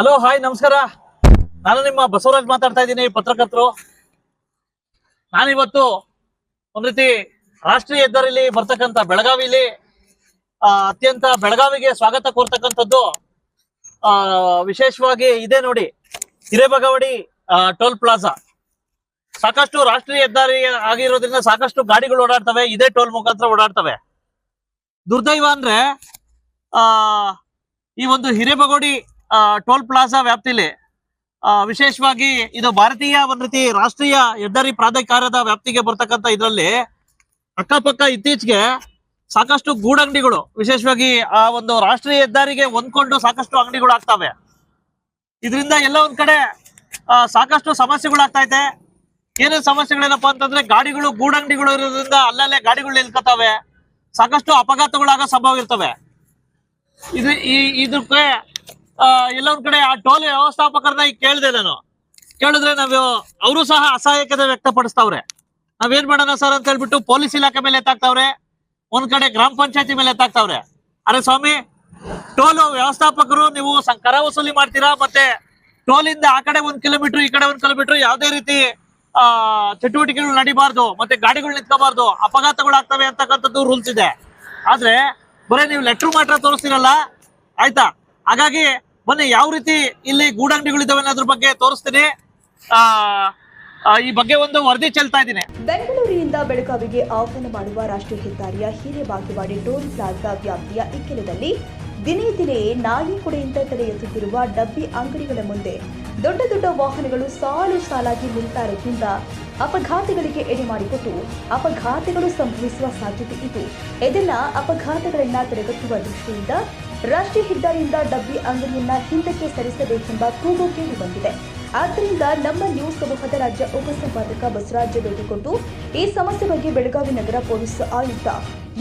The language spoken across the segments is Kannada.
ಹಲೋ ಹಾಯ್ ನಮಸ್ಕಾರ. ನಾನು ನಿಮ್ಮ ಬಸವರಾಜ್ ಮಾತಾಡ್ತಾ ಇದ್ದೀನಿ ಪತ್ರಕರ್ತರು. ನಾನಿವತ್ತು ಒಂದ್ ರೀತಿ ರಾಷ್ಟ್ರೀಯ ಹೆದ್ದಾರಿಲಿ ಬರ್ತಕ್ಕಂಥ ಬೆಳಗಾವಿಲಿ ಅತ್ಯಂತ ಬೆಳಗಾವಿಗೆ ಸ್ವಾಗತ ಕೋರ್ತಕ್ಕಂಥದ್ದು ಆ, ವಿಶೇಷವಾಗಿ ಇದೆ ನೋಡಿ ಹಿರೇಬಗವಡಿ ಟೋಲ್ ಪ್ಲಾಜಾ. ಸಾಕಷ್ಟು ರಾಷ್ಟ್ರೀಯ ಹೆದ್ದಾರಿ ಆಗಿರೋದ್ರಿಂದ ಸಾಕಷ್ಟು ಗಾಡಿಗಳು ಓಡಾಡ್ತವೆ ಇದೇ ಟೋಲ್ ಮುಖಾಂತರ ಓಡಾಡ್ತವೆ. ದುರ್ದೈವ ಅಂದ್ರೆ ಆ ಈ ಒಂದು ಹಿರೇಬಗೋಡಿ ಟೋಲ್ ಪ್ಲಾಜಾ ವ್ಯಾಪ್ತಿಲಿ ವಿಶೇಷವಾಗಿ ಇದು ಭಾರತೀಯ ಒಂದ್ ರೀತಿ ರಾಷ್ಟ್ರೀಯ ಹೆದ್ದಾರಿ ಪ್ರಾಧಿಕಾರದ ವ್ಯಾಪ್ತಿಗೆ ಬರ್ತಕ್ಕಂಥ ಇದರಲ್ಲಿ ಅಕ್ಕಪಕ್ಕ ಇತ್ತೀಚೆಗೆ ಸಾಕಷ್ಟು ಗೂಡಂಗಡಿಗಳು, ವಿಶೇಷವಾಗಿ ಆ ಒಂದು ರಾಷ್ಟ್ರೀಯ ಹೆದ್ದಾರಿಗೆ ಹೊಂದ್ಕೊಂಡು ಸಾಕಷ್ಟು ಅಂಗಡಿಗಳು ಆಗ್ತವೆ. ಇದರಿಂದ ಎಲ್ಲ ಒಂದ್ ಕಡೆ ಸಾಕಷ್ಟು ಸಮಸ್ಯೆಗಳು ಆಗ್ತಾ ಇದೆ. ಏನೇನು ಸಮಸ್ಯೆಗಳೇನಪ್ಪ ಅಂತಂದ್ರೆ, ಗಾಡಿಗಳು ಗೂಡಂಗಡಿಗಳು ಇರೋದ್ರಿಂದ ಅಲ್ಲಲ್ಲೇ ಗಾಡಿಗಳು ನಿಲ್ಕತ್ತವೆ. ಸಾಕಷ್ಟು ಅಪಘಾತಗಳಾಗ ಸಂಭವ ಇರ್ತವೆ. ಇದು ಈ, ಇದಕ್ಕೆ ಆ, ಎಲ್ಲ ಕಡೆ ಆ ಟೋಲ್ ವ್ಯವಸ್ಥಾಪಕರನ್ನ ಈಗ ಕೇಳಿದೆ ನಾನು. ಕೇಳಿದ್ರೆ ನಾವು ಅವರು ಸಹ ಅಸಹಾಯಕತೆ ವ್ಯಕ್ತಪಡಿಸ್ತಾವ್ರೆ. ನಾವೇನ್ ಮಾಡೋಣ ಸರ್ ಅಂತ ಹೇಳ್ಬಿಟ್ಟು ಪೊಲೀಸ್ ಇಲಾಖೆ ಮೇಲೆ ಎತ್ತಾಕ್ತಾವ್ರೆ. ಒಂದ್ ಕಡೆ ಗ್ರಾಮ ಪಂಚಾಯತಿ ಮೇಲೆ ಎತ್ತಾಕ್ತಾವ್ರೆ. ಅರೆ ಸ್ವಾಮಿ ಟೋಲ್ ವ್ಯವಸ್ಥಾಪಕರು ನೀವು ಕರ ವಸೂಲಿ ಮಾಡ್ತೀರಾ? ಮತ್ತೆ ಟೋಲ್ ಇಂದ ಆ ಕಡೆ ಒಂದ್ ಕಿಲೋಮೀಟರ್ ಈ ಕಡೆ ಒಂದ್ ಕಿಲೋಮೀಟರ್ ಯಾವುದೇ ರೀತಿ ಆ ಚಟುವಟಿಕೆಗಳು ನಡಿಬಾರ್ದು ಮತ್ತೆ ಗಾಡಿಗಳು ನಿಂತ್ಕೋಬಾರ್ದು ಅಪಘಾತಗಳು ಆಗ್ತವೆ ಅಂತಕ್ಕಂಥದ್ದು ರೂಲ್ಸ್ ಇದೆ. ಆದ್ರೆ ಬರೀ ನೀವು ಲೆಟ್ರ್ ಮಾತ್ರ ತೋರಿಸ್ತೀರಲ್ಲ? ಆಯ್ತಾ? ಹಾಗಾಗಿ ಬನ್ನಿ, ಯಾವ ರೀತಿ ಇಲ್ಲಿ ಗೂಡಂಗಡಿಗಳಿದ್ದಾವೆ ಅನ್ನೋದ್ರ ಬಗ್ಗೆ ತೋರಿಸ್ತೀನಿ. ಆ ಈ ಬಗ್ಗೆ ಒಂದು ವರದಿ ಚೆಲ್ತಾ ಇದ್ದೀನಿ. ಬೆಂಗಳೂರಿನಿಂದ ಬೆಳಗಾವಿಗೆ ಆಹ್ವಾನ ಮಾಡುವ ರಾಷ್ಟ್ರೀಯ ಹೆದ್ದಾರಿಯ ಹಿರೇಬಾಗೇವಾಡಿ ಟೋಲ್ ಪ್ಲಾಜಾ ವ್ಯಾಪ್ತಿಯ ಇಕ್ಕೆಲದಲ್ಲಿ ದಿನೇ ದಿನೇ ನಾಯಿ ಕೊಡೆಯಿಂದ ತಲೆ ಎತ್ತುತ್ತಿರುವ ಡಬ್ಬಿ ಅಂಗಡಿಗಳ ಮುಂದೆ ದೊಡ್ಡ ದೊಡ್ಡ ವಾಹನಗಳು ಸಾಲು ಸಾಲಾಗಿ ನಿಲ್ತಾರದಿಂದ ಅಪಘಾತಗಳಿಗೆ ಎಡೆ ಮಾಡಿಕೊಟ್ಟು ಅಪಘಾತಗಳು ಸಂಭವಿಸುವ ಸಾಧ್ಯತೆ ಇದೆ. ಇದೆಲ್ಲ ಅಪಘಾತಗಳನ್ನ ತಡೆಗಟ್ಟುವ ದೃಷ್ಟಿಯಿಂದ ರಾಷ್ಟ್ರೀಯ ಹೆದ್ದಾರಿಯಿಂದ ಡಬ್ಬಿ ಅಂಗಡಿಯನ್ನ ಹಿಂದಕ್ಕೆ ಸರಿಸಬೇಕೆಂಬ ಕೂಗು ಕೇಳಿ ಬಂದಿದೆ. ಆದ್ದರಿಂದ ನಮ್ಮ ನ್ಯೂಸ್ ಸಮೂಹದ ರಾಜ್ಯ ಉಪಸಂಪಾದಕ ಬಸವರಾಜ ಭೇಟಿ ಈ ಸಮಸ್ಯೆ ಬಗ್ಗೆ ಬೆಳಗಾವಿ ನಗರ ಪೊಲೀಸ್ ಆಯುಕ್ತ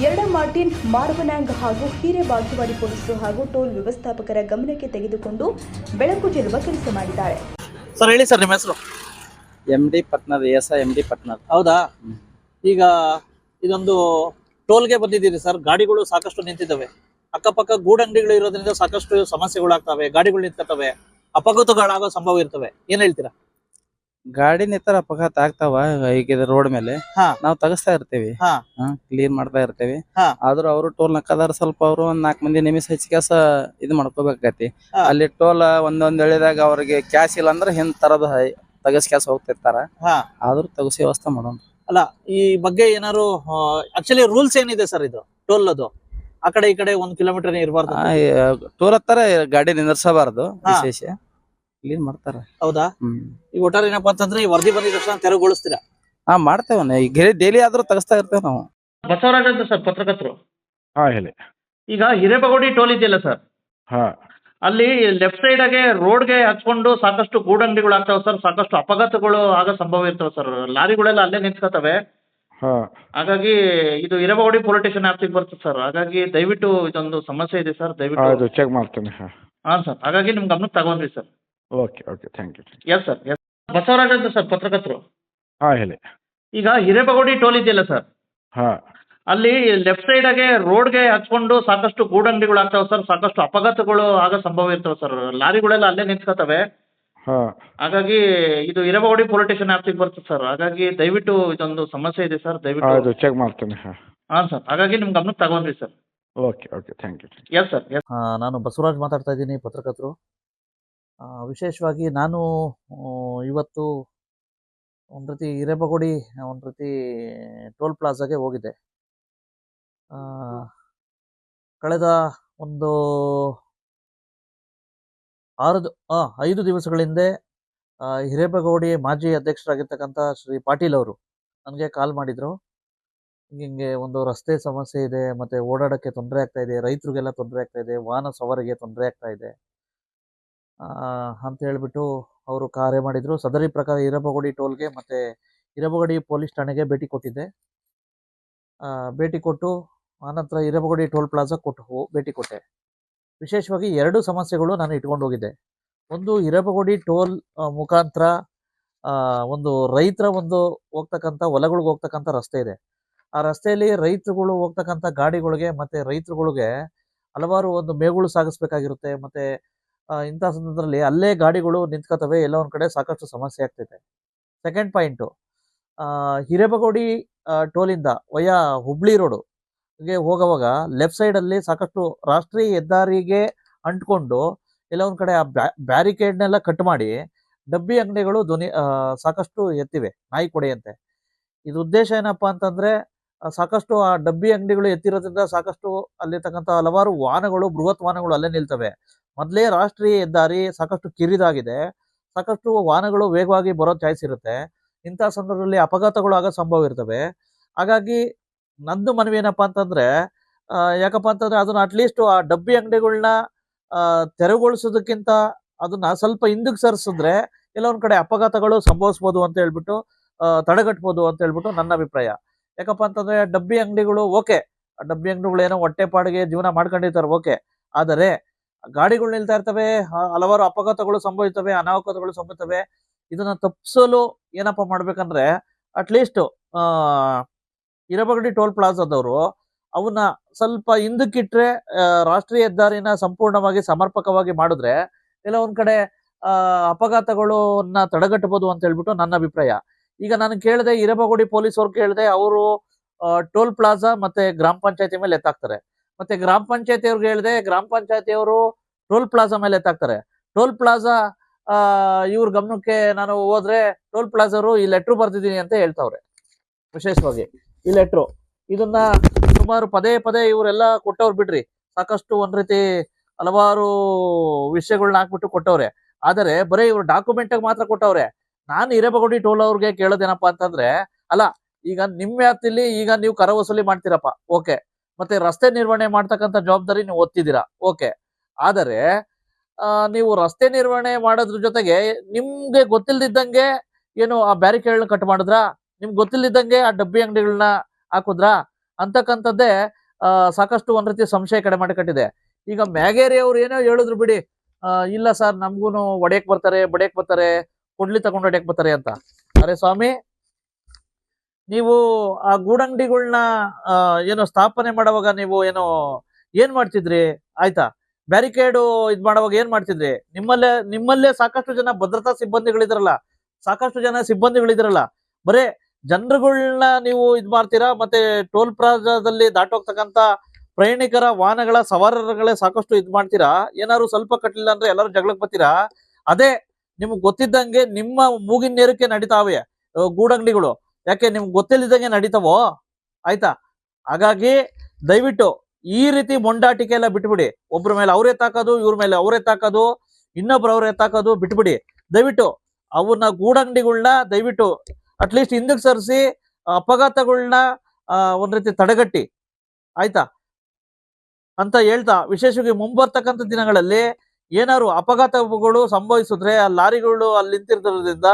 ಎರಡ ಮಾರ್ಟಿನ್ ಮಾರ್ವನಾಂಗ್ ಹಾಗೂ ಹಿರೇಬಾಗೇವಾಡಿ ಪೊಲೀಸರು ಹಾಗೂ ಟೋಲ್ ವ್ಯವಸ್ಥಾಪಕರ ಗಮನಕ್ಕೆ ತೆಗೆದುಕೊಂಡು ಬೆಳಕು ಚೆಲ್ಲುವ ಕೆಲಸ ಮಾಡಿದ್ದಾರೆ. ಸರ್ ಹೇಳಿ ಸರ್ ನಿಮ್ಮ ಹೆಸರು? M D Patnar S M D Patnar ಹೌದಾ? ಈಗ ಇದೊಂದು ಟೋಲ್ಗೆ ಬಂದಿದ್ದೀರಿ ಸರ್ ಗಾಡಿಗಳು ಸಾಕಷ್ಟು ನಿಂತಿದ್ದಾವೆ. ಅಕ್ಕಪಕ್ಕ ಗೂಡಂಗಡಿಗಳು ಇರೋದ್ರಿಂದ ಸಾಕಷ್ಟು ಸಮಸ್ಯೆಗಳಾಗ್ತವೆ ಗಾಡಿಗಳು ನಿಂತಿರ್ತವೆ ಅಪಘಾತಗಳಾಗೋ ಸಂಭವ ಇರ್ತವೆ. ಏನ್ ಹೇಳ್ತೀರಾ? ಗಾಡಿ ನಿತ್ತರ ಅಪಘಾತ ಆಗ್ತಾವ ಈಗ ರೋಡ್ ಮೇಲೆ. ಹಾ. ನಾವು ತಗಸ್ತಾ ಇರ್ತೀವಿ. ಹಾ. ಕ್ಲೀನ್ ಮಾಡ್ತಾ ಇರ್ತೀವಿ. ಹಾ. ಆದ್ರೂ ಅವರು ಟೋಲ್ ನಕ್ಕದಾರ ಸ್ವಲ್ಪ ಅವರು ಒಂದ್ ನಾಲ್ಕ್ ಮಂದಿ ನಿಮಿಷ ಹೆಚ್ಚಿಗೆಸ ಇದು ಮಾಡ್ಕೋಬೇಕಾಗತಿ. ಹಾ. ಅಲ್ಲಿ ಟೋಲ್ ಒಂದೊಂದ್ ಹೇಳಿದಾಗ ಅವ್ರಿಗೆ ಕ್ಯಾಶ್ ಇಲ್ಲ ಅಂದ್ರೆ ಹಿಂದ್ ತರದ ತಗಸ್ ಕ್ಯಾಸ್ ಹೋಗ್ತಿರ್ತಾರ. ಹಾ. ಆದ್ರೂ ತಗಸಿ ವ್ಯವಸ್ಥೆ ಮಾಡೋಣ. ಅಲ್ಲ ಈ ಬಗ್ಗೆ ಏನಾರು ಆಕ್ಚುಲಿ ರೂಲ್ಸ್ ಏನಿದೆ ಸರ್ ಇದು ಟೋಲ್ ಅದು? ಆ ಕಡೆ ಈ ಕಡೆ ಒಂದ್ ಕಿಲೋಮೀಟರ್ ಇರಬಾರ್ದು ಟೂರ್ ಹತ್ತಾರ ಗಾಡಿ ನಿಂದ್ರಸಬಾರ್ದು. ವಿಶೇಷ. ಕ್ಲೀನ್ ಮಾಡ್ತಾರ. ಹೌದಾ? ಹ್ಮ್. ಈ ಒಟ್ಟಾರೆ ಏನಪ್ಪಾ ಅಂತಂದ್ರೆ ಈ ವರದಿ ಬಂದಿದ ತಕ್ಷಣ ತೆರವುಗೊಳಿಸ್ತೀರಾ? ಹಾ ಮಾಡ್ತೇವನ್ನ ಈಗ ಡೈಲಿ ಆದ್ರೂ ತಗಸ್ತಾ ಇರ್ತೇವೆ ನಾವು. ಬಸವರಾಜ್ ಅಂತ ಸರ್ ಪತ್ರಕರ್ತರು. ಹಾ ಹೇಳಿ. ಈಗ ಹಿರೇಬಗೋಡಿ ಟೋಲ್ ಇದೆಯಲ್ಲ ಸರ್? ಹಾ. ಅಲ್ಲಿ ಲೆಫ್ಟ್ ಸೈಡ್ಗೆ ರೋಡ್ಗೆ ಹಚ್ಕೊಂಡು ಸಾಕಷ್ಟು ಗೂಡಂಗಡಿಗಳು ಆಗ್ತಾವ ಸರ್. ಸಾಕಷ್ಟು ಅಪಘಾತಗಳು ಆಗೋ ಸಂಭವ ಇರ್ತವೆ ಸರ್. ಲಾರಿಗಳೆಲ್ಲ ಅಲ್ಲೇ ನಿಂತ್ಕೋತವೆ ಹಾ. ಹಾಗಾಗಿ ಇದು ಹಿರೇಬಗೋಡಿ ಪೊಲಿಟಿಷಿಯನ್ ಸ್ಟೇಷನ್ ಆಪ್ತಿಗೆ ಬರ್ತದೆ ಸರ್ ಹಾಗಾಗಿ ದಯವಿಟ್ಟು ಇದೊಂದು ಸಮಸ್ಯೆ ಇದೆ ಸರ್ ದಯವಿಟ್ಟು ಚೆಕ್ ಮಾಡ್ತೇನೆ ಹಾ. ಹಾಂ ಸರ್ ಹಾಗಾಗಿ ನಿಮ್ಮ ಗಮನಕ್ಕೆ ತಗೊಂಡ್ರಿ sir okay okay thank you yes sir yes Basavaraj ಅಂತ ಸರ್ ಪತ್ರಕರ್ತರು. ಹಾಂ ಹೇಳಿ. ಈಗ ಹಿರೇಬಗೋಡಿ ಟೋಲ್ ಇದೆಯಲ್ಲ ಸರ್ ಹಾಂ. ಅಲ್ಲಿ ಲೆಫ್ಟ್ ಸೈಡಾಗೆ ರೋಡ್ಗೆ ಹಚ್ಕೊಂಡು ಸಾಕಷ್ಟು ಗೂಡಂಗಡಿಗಳು ಆಗ್ತಾವೆ ಸರ್ ಸಾಕಷ್ಟು ಅಪಘಾತಗಳು ಆಗೋ ಸಂಭವ ಇರ್ತವೆ ಸರ್ ಲಾರಿಗಳೆಲ್ಲ ಅಲ್ಲೇ ನಿಂತ್ಕೋತವೆ. ಹಾ. ಹಾಗಾಗಿ ಇದು ಹಿರೇಬಗೋಡಿ ಪೊಲಿಟಿಷಿಯನ್ ಸ್ಟೇಷನ್ ಆಪ್ತಿಗೆ ಬರ್ತದೆ ಸರ್ ಹಾಗಾಗಿ ದಯವಿಟ್ಟು ಇದೊಂದು ಸಮಸ್ಯೆ ಇದೆ ಸರ್ ದಯವಿಟ್ಟು ಚೆಕ್ ಮಾಡ್ತೇನೆ ಹಾ. ಹಾಂ ಸರ್ ಹಾಗಾಗಿ ನಿಮ್ಮ ಗಮನಕ್ಕೆ ತಗೊಂಡ್ರಿ sir okay okay thank you yes sir yes ನಾನು ಬಸವರಾಜ್ ಮಾತಾಡ್ತಾ ಇದ್ದೀನಿ ಪತ್ರಕರ್ತರು. ಆ, ವಿಶೇಷವಾಗಿ ನಾನು ಆ, ಇವತ್ತು ಒಂದು ರೀತಿ ಹಿರೇಬಗುಡಿ ಒಂದು ರೀತಿ ಟೋಲ್ ಪ್ಲಾಜಾಗೆ ಹೋಗಿದ್ದೆ. ಆ, ಕಳೆದ ಒಂದು ಆರು ಐದು ದಿವಸಗಳ ಹಿಂದೆ ಹಿರೇಬಗೋಡಿ ಮಾಜಿ ಅಧ್ಯಕ್ಷರಾಗಿರ್ತಕ್ಕಂಥ ಶ್ರೀ ಪಾಟೀಲ್ ಅವರು ನನಗೆ ಕಾಲ್ ಮಾಡಿದ್ರು. ಹಿಂಗೆ ಒಂದು ರಸ್ತೆ ಸಮಸ್ಯೆ ಇದೆ, ಮತ್ತೆ ಓಡಾಡೋಕ್ಕೆ ತೊಂದರೆ ಆಗ್ತಾ ಇದೆ, ರೈತರಿಗೆಲ್ಲ ತೊಂದರೆ ಆಗ್ತಾ ಇದೆ, ವಾಹನ ಸವಾರಿಗೆ ತೊಂದರೆ ಆಗ್ತಾ ಇದೆ. ಅಂತ ಹೇಳ್ಬಿಟ್ಟು ಅವರು ಕಾರ್ಯ ಮಾಡಿದ್ರು. ಸದರಿ ಪ್ರಕಾರ ಹಿರೇಬಗೋಡಿ ಟೋಲ್ಗೆ ಮತ್ತೆ ಹಿರೇಬಗೋಡಿ ಪೊಲೀಸ್ ಠಾಣೆಗೆ ಭೇಟಿ ಕೊಟ್ಟಿದ್ದೆ. ಭೇಟಿ ಕೊಟ್ಟು, ಆನಂತರ ಹಿರೇಬಗೋಡಿ ಟೋಲ್ ಪ್ಲಾಜಾ ಕೊಟ್ಟು ಭೇಟಿ ಕೊಟ್ಟೆ. ವಿಶೇಷವಾಗಿ ಎರಡು ಸಮಸ್ಯೆಗಳು ನಾನು ಇಟ್ಕೊಂಡು ಹೋಗಿದ್ದೆ. ಒಂದು ಹಿರೇಬಗೋಡಿ ಟೋಲ್ ಮುಖಾಂತರ ಒಂದು ರೈತರ ಒಂದು ಹೋಗ್ತಕ್ಕಂಥ, ಹೊಲಗಳಿಗೆ ಹೋಗ್ತಕ್ಕಂಥ ರಸ್ತೆ ಇದೆ. ಆ ರಸ್ತೆಯಲ್ಲಿ ರೈತರುಗಳು ಹೋಗ್ತಕ್ಕಂಥ ಗಾಡಿಗಳಿಗೆ ಮತ್ತೆ ರೈತರುಗಳಿಗೆ ಹಲವಾರು ಒಂದು ಮೇಗಳು ಸಾಗಿಸ್ಬೇಕಾಗಿರುತ್ತೆ. ಮತ್ತೆ ಇಂಥ ಸಂದರ್ಭದಲ್ಲಿ ಅಲ್ಲೇ ಗಾಡಿಗಳು ನಿಂತ್ಕೋತವೆ, ಎಲ್ಲ ಒಂದು ಕಡೆ ಸಾಕಷ್ಟು ಸಮಸ್ಯೆ ಆಗ್ತೈತೆ. ಸೆಕೆಂಡ್ ಪಾಯಿಂಟು ಹಿರೇಬಗೋಡಿ ಟೋಲಿಂದ ವಯ ಹುಬ್ಳಿ ರೋಡು ಗೆ ಹೋಗುವಾಗ ಲೆಫ್ಟ್ ಸೈಡ್ ಅಲ್ಲಿ ಸಾಕಷ್ಟು ರಾಷ್ಟ್ರೀಯ ಹೆದ್ದಾರಿಗೆ ಅಂಟ್ಕೊಂಡು ಎಲ್ಲ ಒಂದ್ ಕಡೆ ಆ ಬ್ಯಾರಿಕೇಡ್ನೆಲ್ಲ ಕಟ್ ಮಾಡಿ ಡಬ್ಬಿ ಅಂಗಡಿಗಳು ಧ್ವನಿ ಸಾಕಷ್ಟು ಎತ್ತಿವೆ, ನಾಯಿ ಕೊಡೆಯಂತೆ. ಇದು ಉದ್ದೇಶ ಏನಪ್ಪಾ ಅಂತಂದ್ರೆ ಸಾಕಷ್ಟು ಆ ಡಬ್ಬಿ ಅಂಗಡಿಗಳು ಎತ್ತಿರೋದ್ರಿಂದ ಸಾಕಷ್ಟು ಅಲ್ಲಿರ್ತಕ್ಕಂಥ ಹಲವಾರು ವಾಹನಗಳು, ಬೃಹತ್ ವಾಹನಗಳು ಅಲ್ಲೇ ನಿಲ್ತವೆ. ಮೊದಲೇ ರಾಷ್ಟ್ರೀಯ ಹೆದ್ದಾರಿ ಸಾಕಷ್ಟು ಕಿರಿದಾಗಿದೆ, ಸಾಕಷ್ಟು ವಾಹನಗಳು ವೇಗವಾಗಿ ಬರೋ ಚಾಯ್ಸ್ ಇರುತ್ತೆ. ಇಂಥ ಸಂದರ್ಭದಲ್ಲಿ ಅಪಘಾತಗಳು ಆಗೋ ಸಂಭವ ಇರ್ತವೆ. ಹಾಗಾಗಿ ನಂದು ಮನವಿ ಏನಪ್ಪಾ ಅಂತಂದ್ರೆ ಯಾಕಪ್ಪ ಅಂತಂದ್ರೆ ಅದನ್ನ ಅಟ್ಲೀಸ್ಟ್ ಆ ಡಬ್ಬಿ ಅಂಗಡಿಗಳನ್ನ ತೆರವುಗೊಳಿಸೋದಕ್ಕಿಂತ ಅದನ್ನ ಸ್ವಲ್ಪ ಹಿಂದಕ್ಕೆ ಸರಿಸಿದ್ರೆ ಒಂದ್ ಕಡೆ ಅಪಘಾತಗಳು ಸಂಭವಿಸ್ಬೋದು ಅಂತ ಹೇಳ್ಬಿಟ್ಟು ತಡೆಗಟ್ಬೋದು ಅಂತ ಹೇಳ್ಬಿಟ್ಟು ನನ್ನ ಅಭಿಪ್ರಾಯ. ಯಾಕಪ್ಪ ಅಂತಂದ್ರೆ ಡಬ್ಬಿ ಅಂಗಡಿಗಳು ಓಕೆ ಡಬ್ಬಿ ಅಂಗಡಿಗಳು ಏನೋ ಹೊಟ್ಟೆಪಾಡಿಗೆ ಜೀವನ ಮಾಡ್ಕೊಂಡಿರ್ತಾರೆ ಓಕೆ, ಆದರೆ ಗಾಡಿಗಳು ನಿಲ್ತಾ ಇರ್ತವೆ ಹಲವಾರು ಅಪಘಾತಗಳು ಸಂಭವಿಸ್ತವೆ ಅನಾಹುತಗಳು ಸಂಭವಿಸ್ತವೆ ಇದನ್ನ ತಪ್ಪಿಸಲು ಏನಪ್ಪಾ ಮಾಡ್ಬೇಕಂದ್ರೆ ಅಟ್ಲೀಸ್ಟ್ ಆ ಹಿರಬಗಡಿ ಟೋಲ್ ಪ್ಲಾಜಾದವರು ಅವನ್ನ ಸ್ವಲ್ಪ ಹಿಂದಕ್ಕಿಟ್ರೆ ರಾಷ್ಟ್ರೀಯ ಹೆದ್ದಾರಿನ ಸಂಪೂರ್ಣವಾಗಿ ಸಮರ್ಪಕವಾಗಿ ಮಾಡಿದ್ರೆ ಒಂದ್ ಕಡೆ ಅಪಘಾತಗಳನ್ನ ತಡೆಗಟ್ಟಬಹುದು ಅಂತ ಹೇಳ್ಬಿಟ್ಟು ನನ್ನ ಅಭಿಪ್ರಾಯ. ಈಗ ನಾನು ಕೇಳಿದೆ, ಇರಬಗುಡಿ ಪೊಲೀಸ್ ಅವ್ರು ಕೇಳಿದೆ, ಅವರು ಟೋಲ್ ಪ್ಲಾಜಾ ಮತ್ತೆ ಗ್ರಾಮ ಪಂಚಾಯತಿ ಮೇಲೆ ಎತ್ತಾಕ್ತಾರೆ. ಮತ್ತೆ ಗ್ರಾಮ ಪಂಚಾಯತಿ ಅವ್ರಿಗೆ ಹೇಳಿದೆ, ಗ್ರಾಮ ಪಂಚಾಯತಿ ಅವರು ಟೋಲ್ ಪ್ಲಾಜಾ ಮೇಲೆ ಎತ್ತಾಕ್ತಾರೆ. ಟೋಲ್ ಪ್ಲಾಜಾ ಇವ್ರ ಗಮನಕ್ಕೆ ನಾನು ಹೋದ್ರೆ, ಟೋಲ್ ಪ್ಲಾಜಾರು ಈ ಲೆಟ್ರು ಬರ್ದಿದ್ದೀನಿ ಅಂತ ಹೇಳ್ತಾವ್ರೆ, ವಿಶೇಷವಾಗಿ. ಈ ಇದನ್ನ ಸುಮಾರು ಪದೇ ಪದೇ ಇವರೆಲ್ಲ ಕೊಟ್ಟವ್ರು ಬಿಡ್ರಿ. ಸಾಕಷ್ಟು ಒಂದ್ ರೀತಿ ಹಲವಾರು ವಿಷಯಗಳನ್ನ ಹಾಕ್ಬಿಟ್ಟು ಕೊಟ್ಟವ್ರೆ. ಆದರೆ ಬರೀ ಇವ್ರು ಡಾಕ್ಯುಮೆಂಟ್ ಮಾತ್ರ ಕೊಟ್ಟವ್ರೆ. ನಾನು ಹಿರೇಬಗೋಡಿ ಟೋಲ್ ಅವ್ರಿಗೆ ಕೇಳೋದೇನಪ್ಪ ಅಂತಂದ್ರೆ, ಅಲ್ಲ, ಈಗ ನಿಮ್ ವ್ಯಾಪ್ತಿಲಿ ಈಗ ನೀವು ಕರ ವಸೂಲಿ ಮಾಡ್ತೀರಪ್ಪ, ಓಕೆ. ಮತ್ತೆ ರಸ್ತೆ ನಿರ್ವಹಣೆ ಮಾಡ್ತಕ್ಕಂಥ ಜವಾಬ್ದಾರಿ ನೀವು ಓದ್ತಿದ್ದೀರಾ ಓಕೆ. ಆದರೆ ನೀವು ರಸ್ತೆ ನಿರ್ವಹಣೆ ಮಾಡೋದ್ರ ಜೊತೆಗೆ ನಿಮ್ಗೆ ಗೊತ್ತಿಲ್ದಿದ್ದಂಗೆ ಏನು ಆ ಬ್ಯಾರಿಕೇಡ್ ಕಟ್ ಮಾಡಿದ್ರ? ನಿಮ್ಗೆ ಗೊತ್ತಿಲ್ಲದಂಗೆ ಆ ಡಬ್ಬಿ ಅಂಗಡಿಗಳನ್ನ ಹಾಕುದ್ರಾ? ಅಂತಕ್ಕಂಥದ್ದೇ ಸಾಕಷ್ಟು ಒಂದ್ ರೀತಿ ಸಂಶಯ ಕಡೆ ಮಾಡಿ ಕಟ್ಟಿದೆ ಈಗ ಮ್ಯಾಗೇರಿ ಅವ್ರು ಏನೋ ಹೇಳಿದ್ರು ಬಿಡಿ ಇಲ್ಲ ಸರ್ ನಮ್ಗೂ ಒಡೆಯಕ್ ಬರ್ತಾರೆ, ಬಡಿಯಕ್ ಬರ್ತಾರೆ, ಕೊಡ್ಲಿ ತಗೊಂಡು ಹೊಡೆಯಕ್ ಬರ್ತಾರೆ ಅಂತ. ಅರೆ ಸ್ವಾಮಿ, ನೀವು ಆ ಗೂಡಂಗಡಿಗಳನ್ನ ಏನೋ ಸ್ಥಾಪನೆ ಮಾಡುವಾಗ ನೀವು ಏನೋ ಏನ್ ಮಾಡ್ತಿದ್ರಿ? ಆಯ್ತಾ? ಬ್ಯಾರಿಕೇಡು ಇದ್ ಮಾಡುವಾಗ ಏನ್ ಮಾಡ್ತಿದ್ರಿ? ನಿಮ್ಮಲ್ಲೇ ನಿಮ್ಮಲ್ಲೇ ಸಾಕಷ್ಟು ಜನ ಭದ್ರತಾ ಸಿಬ್ಬಂದಿಗಳಿದ್ರಲ್ಲ, ಸಾಕಷ್ಟು ಜನ ಸಿಬ್ಬಂದಿಗಳಿದ್ರಲ್ಲ, ಬರೇ ಜನರುಗಳನ್ನ ನೀವು ಇದ್ ಮಾಡ್ತೀರಾ? ಮತ್ತೆ ಟೋಲ್ ಪ್ರಾಜಾದಲ್ಲಿ ದಾಟೋಗ್ತಕ್ಕಂತ ಪ್ರಯಾಣಿಕರ ವಾಹನಗಳ ಸವಾರರುಗಳೇ ಸಾಕಷ್ಟು ಇದ್ ಮಾಡ್ತೀರಾ? ಏನಾದ್ರು ಸ್ವಲ್ಪ ಕಟ್ಟಲಿಲ್ಲ ಅಂದ್ರೆ ಎಲ್ಲರೂ ಜಗಳಕ್ಕೆ ಬರ್ತೀರಾ? ಅದೇ ನಿಮ್ಗೆ ಗೊತ್ತಿದ್ದಂಗೆ ನಿಮ್ಮ ಮೂಗಿನ ನೇರಕ್ಕೆ ನಡೀತಾವೆ ಗೂಡಂಗಡಿಗಳು ಯಾಕೆ ನಿಮ್ಗೆ ಗೊತ್ತಿಲ್ಲದಂಗೆ ನಡೀತಾವೋ? ಆಯ್ತಾ? ಹಾಗಾಗಿ ದಯವಿಟ್ಟು ಈ ರೀತಿ ಮೊಂಡಾಟಿಕೆ ಎಲ್ಲ ಬಿಟ್ಬಿಡಿ. ಒಬ್ಬರ ಮೇಲೆ ಅವ್ರೇ ತಾಕೋದು, ಇವ್ರ ಮೇಲೆ ಅವರೇ ತಾಕೋದು, ಇನ್ನೊಬ್ರು ಅವ್ರೆ ತಾಕೋದು ಬಿಟ್ಬಿಡಿ. ದಯವಿಟ್ಟು ಅವನ್ನ ಗೂಡಂಗಡಿಗಳನ್ನ ದಯವಿಟ್ಟು ಅಟ್ಲೀಸ್ಟ್ ಹಿಂದಕ್ಕೆ ಸರಿಸಿ ಅಪಘಾತಗಳನ್ನ ಒಂದ್ ರೀತಿ ತಡೆಗಟ್ಟಿ. ಆಯ್ತಾ? ಅಂತ ಹೇಳ್ತಾ, ವಿಶೇಷವಾಗಿ ಮುಂಬರ್ತಕ್ಕಂಥ ದಿನಗಳಲ್ಲಿ ಏನಾದ್ರು ಅಪಘಾತಗಳು ಸಂಭವಿಸಿದ್ರೆ ಆ ಲಾರಿಗಳು ಅಲ್ಲಿ ನಿಂತಿರೋದ್ರಿಂದ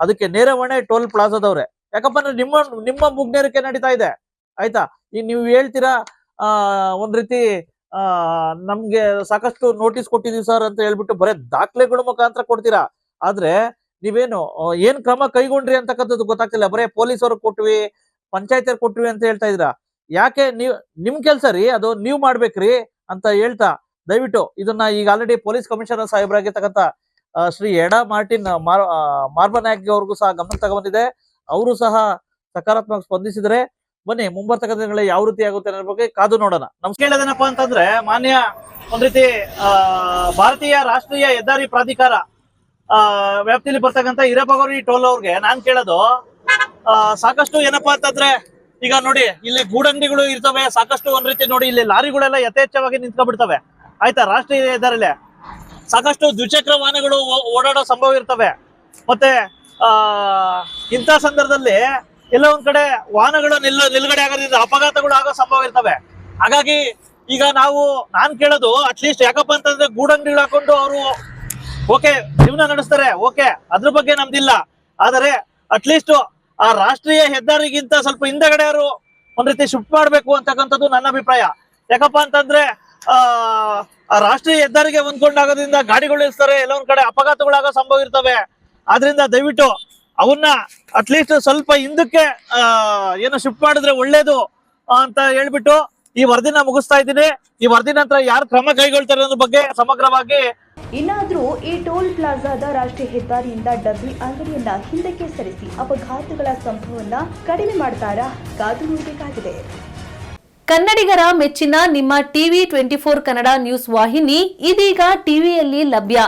ಅದಕ್ಕೆ ನೇರ ಹೊಣೆ ಟೋಲ್ ಪ್ಲಾಜಾದವ್ರೆ. ಯಾಕಪ್ಪ ಅಂದ್ರೆ ನಿಮ್ಮ ನಿಮ್ಮ ಮುಗ್ನೇರಿಕೆ ನಡೀತಾ ಇದೆ. ಆಯ್ತಾ? ಈ ನೀವು ಹೇಳ್ತೀರಾ, ಆ, ಒಂದ್ ರೀತಿ, ಆ, ನಮ್ಗೆ ಸಾಕಷ್ಟು ನೋಟಿಸ್ ಕೊಟ್ಟಿದೀವಿ ಸರ್ ಅಂತ ಹೇಳ್ಬಿಟ್ಟು ಬರೇ ದಾಖಲೆಗಳ ಮುಖಾಂತರ ಕೊಡ್ತೀರಾ? ಆದ್ರೆ ನೀವೇನು ಏನ್ ಕ್ರಮ ಕೈಗೊಂಡ್ರಿ ಅಂತಕ್ಕಂಥದ್ದು ಗೊತ್ತಾಗ್ತಿಲ್ಲ. ಬರೇ ಪೊಲೀಸ್ ಅವ್ರಿಗೆ ಕೊಟ್ವಿ ಪಂಚಾಯತ್ ಕೊಟ್ವಿ ಅಂತ ಹೇಳ್ತಾ ಇದ್ರ ಯಾಕೆ ನೀವ್, ನಿಮ್ ಕೆಲ್ಸ ರೀ, ಅದು ನೀವ್ ಮಾಡ್ಬೇಕ್ರಿ ಅಂತ ಹೇಳ್ತಾ, ದಯವಿಟ್ಟು ಇದನ್ನ ಈಗ ಆಲ್ರೆಡಿ ಪೊಲೀಸ್ ಕಮಿಷನರ್ ಸಾಹೇಬರಾಗಿರ್ತಕ್ಕಂಥ ಶ್ರೀ ಎಡಾ ಮಾರ್ಟಿನ್ ಮಾರ್ ಮಾರ್ಬನಾಯಕ್ ಅವ್ರಿಗೂ ಸಹ ಗಮನ ತಗೊಂಡಿದೆ ಅವರು ಸಹ ಸಕಾರಾತ್ಮಕ ಸ್ಪಂದಿಸಿದ್ರೆ, ಬನ್ನಿ ಮುಂಬರ್ತಕ್ಕ ದಿನಗಳಲ್ಲಿ ಯಾವ ರೀತಿ ಆಗುತ್ತೆ ಅನ್ನೋ ಬಗ್ಗೆ ಕಾದು ನೋಡೋಣ. ನಮ್ ಕೇಳೋದೇನಪ್ಪ ಅಂತಂದ್ರೆ, ಮಾನ್ಯ ಒಂದ್ ರೀತಿ ಭಾರತೀಯ ರಾಷ್ಟ್ರೀಯ ಹೆದ್ದಾರಿ ಪ್ರಾಧಿಕಾರ ವ್ಯಾಪ್ತಿಯಲ್ಲಿ ಬರ್ತಕ್ಕಂಥ ಹಿರಬಗೋರಿ ಟೋಲ್ ಅವ್ರಿಗೆ ನಾನ್ ಕೇಳೋದು ಸಾಕಷ್ಟು ಏನಪ್ಪಾ ಅಂತಂದ್ರೆ, ಈಗ ನೋಡಿ, ಇಲ್ಲಿ ಗೂಡಂಗಡಿಗಳು ಇರ್ತವೆ, ಸಾಕಷ್ಟು ಒಂದ್ ರೀತಿ ನೋಡಿ, ಇಲ್ಲಿ ಲಾರಿಗಳೆಲ್ಲ ಯಥೇಚ್ಛವಾಗಿ ನಿಂತ್ಕೊಂಡ್ಬಿಡ್ತವೆ. ಆಯ್ತಾ? ರಾಷ್ಟ್ರೀಯ ಇದರಲ್ಲಿ ಸಾಕಷ್ಟು ದ್ವಿಚಕ್ರ ವಾಹನಗಳು ಓಡಾಡೋ ಸಂಭವ ಇರ್ತವೆ. ಮತ್ತೆ, ಆ, ಇಂಥ ಸಂದರ್ಭದಲ್ಲಿ ಎಲ್ಲ ಒಂದ್ ಕಡೆ ವಾಹನಗಳು ನಿಲ್ಲ ನಿಲ್ಗಡೆ ಆಗೋದ್ರಿಂದ ಅಪಘಾತಗಳು ಆಗೋ ಸಂಭವ ಇರ್ತವೆ. ಹಾಗಾಗಿ ಈಗ ನಾವು, ನಾನ್ ಕೇಳೋದು ಅಟ್ಲೀಸ್ಟ್ ಯಾಕಪ್ಪ ಅಂತಂದ್ರೆ ಗೂಡಂಗಡಿಗಳು ಹಾಕೊಂಡು ಅವರು ಓಕೆ, ಜೀವನ ನಡೆಸ್ತಾರೆ, ಓಕೆ, ಅದ್ರ ಬಗ್ಗೆ ನಮ್ದಿಲ್ಲ. ಆದರೆ ಅಟ್ಲೀಸ್ಟ್ ಆ ರಾಷ್ಟ್ರೀಯ ಹೆದ್ದಾರಿಗಿಂತ ಸ್ವಲ್ಪ ಹಿಂದೆಗಡೆ ಅವರು ಒಂದ್ ರೀತಿ ಶಿಫ್ಟ್ ಮಾಡ್ಬೇಕು ಅಂತಕ್ಕಂಥದ್ದು ನನ್ನ ಅಭಿಪ್ರಾಯ. ಯಾಕಪ್ಪ ಅಂತಂದ್ರೆ, ಆ ರಾಷ್ಟ್ರೀಯ ಹೆದ್ದಾರಿಗೆ ಹೊಂದ್ಕೊಂಡಾಗೋದ್ರಿಂದ ಗಾಡಿಗಳು ಇಳಿಸ್ತಾರೆ ಎಲ್ಲೊಂದ್ ಕಡೆ ಅಪಘಾತಗಳಾಗೋ ಸಂಭವ ಇರ್ತವೆ. ಆದ್ರಿಂದ ದಯವಿಟ್ಟು ಅವನ್ನ ಅಟ್ಲೀಸ್ಟ್ ಸ್ವಲ್ಪ ಹಿಂದಕ್ಕೆ ಏನು ಶಿಫ್ಟ್ ಮಾಡಿದ್ರೆ ಒಳ್ಳೇದು ಅಂತ ಹೇಳ್ಬಿಟ್ಟು ಈ ವರದಿನ ಮುಗಿಸ್ತಾ ಇದ್ದೀನಿ. ಈ ವರದಿ ನಂತರ ಯಾರು ಕ್ರಮ ಕೈಗೊಳ್ತಾರೆ ಅನ್ನೋದ್ರ ಬಗ್ಗೆ ಸಮಗ್ರವಾಗಿ ಇನ್ನಾದರೂ ಈ ಟೋಲ್ ಪ್ಲಾಜಾದ ರಾಷ್ಟ್ರೀಯ ಹೆದ್ದಾರಿಯಿಂದ ಡಬ್ಬಿ ಅಂಗಡಿಯನ್ನ ಹಿಂದಕ್ಕೆ ಸರಿಸಿ ಅಪಘಾತಗಳ ಸಂಭವವನ್ನ ಕಡಿಮೆ ಮಾಡ್ತಾರಾ ಕಾದು ನೋಡಬೇಕಾಗಿದೆ. ಕನ್ನಡಿಗರ ಮೆಚ್ಚಿನ ನಿಮ್ಮ TV twenty four Kannada news ವಾಹಿನಿ ಇದೀಗ ಟಿವಿಯಲ್ಲಿ ಲಭ್ಯ.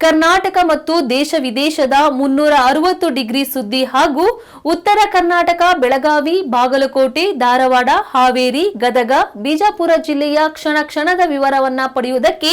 ಕರ್ನಾಟಕ ಮತ್ತು ದೇಶ ವಿದೇಶದ ಮುನ್ನೂರ ಅರವತ್ತು ಡಿಗ್ರಿ ಸುದ್ದಿ ಹಾಗೂ ಉತ್ತರ ಕರ್ನಾಟಕ, ಬೆಳಗಾವಿ, ಬಾಗಲಕೋಟೆ, ಧಾರವಾಡ, ಹಾವೇರಿ, ಗದಗ, ಬಿಜಾಪುರ ಜಿಲ್ಲೆಯ ಕ್ಷಣ ಕ್ಷಣದ ವಿವರವನ್ನ ಪಡೆಯುವುದಕ್ಕೆ